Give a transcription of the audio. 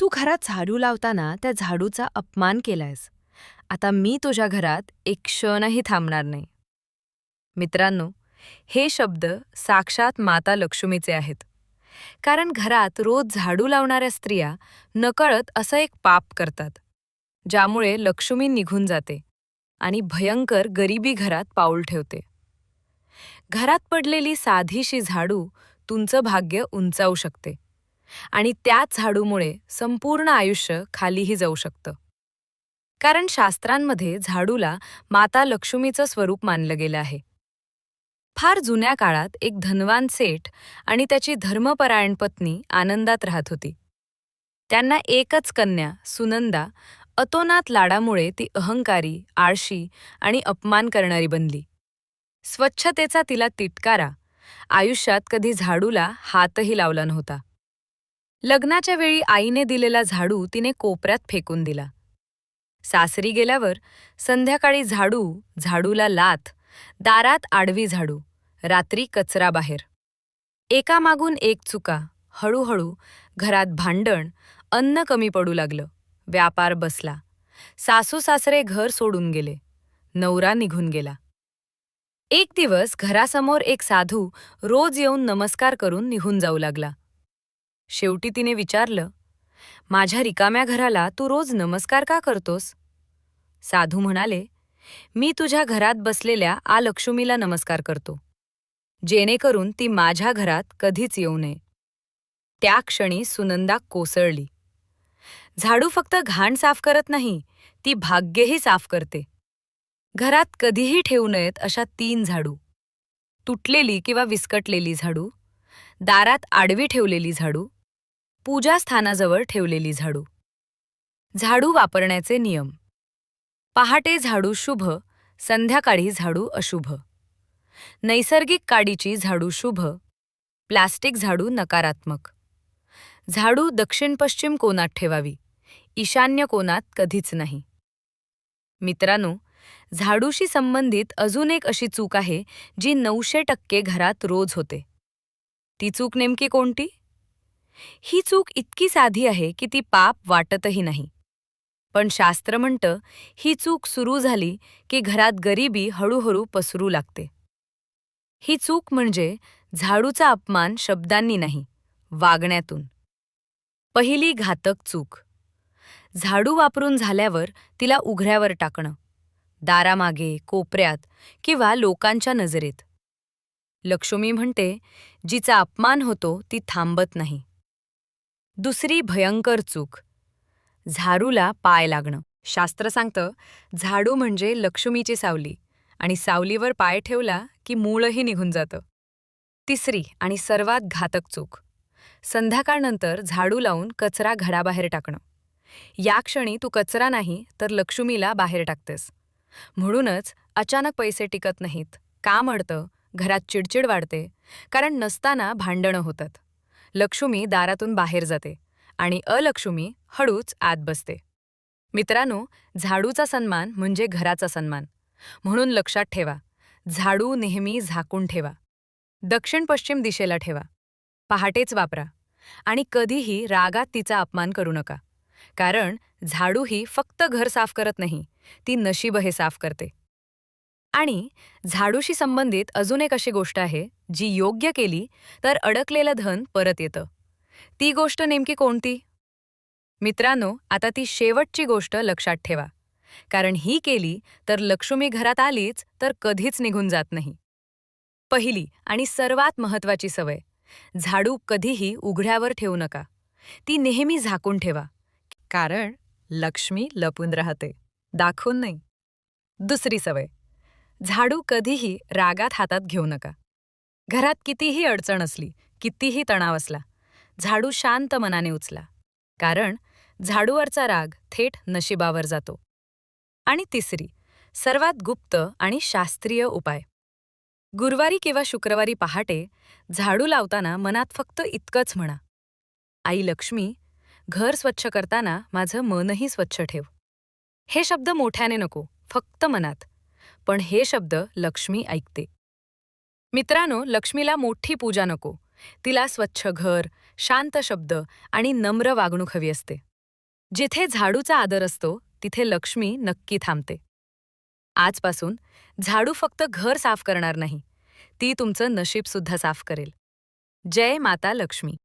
तू घरात झाडू लावताना त्या झाडूचा अपमान केलायस. आता मी तुझ्या घरात एक क्षणही थांबणार नाही. मित्रांनो हे शब्द साक्षात माता लक्ष्मीचे आहेत. कारण घरात रोज झाडू लावणाऱ्या स्त्रिया नकळत असं एक पाप करतात ज्यामुळे लक्ष्मी निघून जाते आणि भयंकर गरिबी घरात पाऊल ठेवते. घरात पडलेली साधीशी झाडू तुमचं भाग्य उंचावू शकते. आणि त्याच झाडूमुळे संपूर्ण आयुष्य खालीही जाऊ शकतं. कारण शास्त्रांमध्ये झाडूला माता लक्ष्मीचं स्वरूप मानलं गेलं आहे. फार जुन्या काळात एक धनवान सेठ आणि त्याची धर्मपरायण पत्नी आनंदात राहत होती. त्यांना एकच कन्या सुनंदा अतोनात लाडामुळे ती अहंकारी आळशी आणि अपमान करणारी बनली. स्वच्छतेचा तिला तिटकारा आयुष्यात कधी झाडूला हातही लावला नव्हता. लग्नाच्या वेळी आईने दिलेला झाडू तिने कोपऱ्यात फेकून दिला. सासरी गेल्यावर संध्याकाळी झाडू झाडूला लाथ दारात आडवी झाडू रात्री कचरा बाहेर. एकामागून एक चुका हळूहळू घरात भांडण अन्न कमी पडू लागलं व्यापार बसला. सासू सासरे घर सोडून गेले नवरा निघून गेला. एक दिवस घरासमोर एक साधू रोज येऊन नमस्कार करून निघून जाऊ लागला. शेवटी तिने विचारलं माझ्या रिकाम्या घराला तू रोज नमस्कार का करतोस? साधू म्हणाले मी तुझ्या घरात बसलेल्या आ लक्ष्मीला नमस्कार करतो. जेणेकरून ती माझ्या घरात कधीच येऊ नये. त्या क्षणी सुनंदा कोसळली. झाडू फक्त घाण साफ करत नाही ती भाग्यही साफ करते. घरात कधीही ठेवू नयेत अशा तीन झाडू. तुटलेली किंवा विस्कटलेली झाडू दारात आडवी ठेवलेली झाडू पूजास्थानाजवळ ठेवलेली झाडू. झाडू वापरण्याचे नियम. पहाटे झाडू शुभ संध्याकाळी झाडू अशुभ. नैसर्गिक काडीची झाडू शुभ प्लास्टिक झाडू नकारात्मक. झाडू दक्षिण पश्चिम कोनात ठेवावी ईशान्य कोनात कधीच नाही. मित्रांनो झाडूशी संबंधित अजून एक अशी चूक आहे जी नऊशे टक्के घरात रोज होते. ती चूक नेमकी कोणती? ही चूक इतकी साधी आहे की ती पाप वाटतही नाही. पण शास्त्र म्हणतं ही चूक सुरू झाली की घरात गरिबी हळूहळू पसरू लागते. ही चूक म्हणजे झाडूचा अपमान शब्दांनी नाही वागण्यातून. पहिली घातक चूक. झाडू वापरून झाल्यावर तिला उघड्यावर टाकणं दारामागे कोपऱ्यात किंवा लोकांच्या नजरेत. लक्ष्मी म्हणते जिचा अपमान होतो ती थांबत नाही. दुसरी भयंकर चूक. झाडूला पाय लागणं. शास्त्र सांगतं झाडू म्हणजे लक्ष्मीची सावली आणि सावलीवर पाय ठेवला की मूळही निघून जातं. तिसरी आणि सर्वात घातक चूक. संध्याकाळनंतर झाडू लावून कचरा घराबाहेर टाकणं. या क्षणी तू कचरा नाही तर लक्ष्मीला बाहेर टाकतेस. म्हणूनच अचानक पैसे टिकत नाहीत. काम अडतं घरात चिडचिड वाढते कारण नसताना भांडणं होतात. लक्ष्मी दारातून बाहेर जाते आणि अलक्ष्मी हळूच आत बसते. मित्रांनो झाडूचा सन्मान म्हणजे घराचा सन्मान. म्हणून लक्षात ठेवा झाडू नेहमी झाकून ठेवा. दक्षिण पश्चिम दिशेला ठेवा. पहाटेच वापरा आणि कधीही रागात तिचा अपमान करू नका. कारण झाडू ही फक्त घर साफ करत नाही ती नशीबहे साफ करते. आणि झाडूशी संबंधित अजून एक अशी गोष्ट आहे जी योग्य केली तर अडकलेलं धन परत येतं. ती गोष्ट नेमकी कोणती? मित्रांनो आता ती शेवटची गोष्ट लक्षात ठेवा. कारण ही केली तर लक्ष्मी घरात आलीच तर कधीच निघून जात नाही. पहिली आणि सर्वात महत्वाची सवय झाडू कधीही उघड्यावर ठेवू नका. ती नेहमी झाकून ठेवा. कारण लक्ष्मी लपून राहते. दाखवून नाही. दुसरी सवय झाडू कधीही रागात हातात घेऊ नका. घरात कितीही अडचण असली कितीही तणाव असला झाडू शांत मनाने उचला. कारण झाडूवरचा राग थेट नशिबावर जातो. आणि तिसरी सर्वात गुप्त आणि शास्त्रीय उपाय. गुरुवारी किंवा शुक्रवारी पहाटे झाडू लावताना मनात फक्त इतकंच म्हणा. आई लक्ष्मी घर स्वच्छ करताना माझं मनही स्वच्छ ठेव. हे शब्द मोठ्याने नको फक्त मनात. पण हे शब्द लक्ष्मी ऐकते. मित्रांनो लक्ष्मीला मोठी पूजा नको. तिला स्वच्छ घर शांत शब्द आणि नम्र वागणूक हवी असते. जिथे झाडूचा आदर असतो तिथे लक्ष्मी नक्की थांबते. आजपासून झाडू फक्त घर साफ करणार नाही ती तुमचं नशीबसुद्धा साफ करेल. जय माता लक्ष्मी.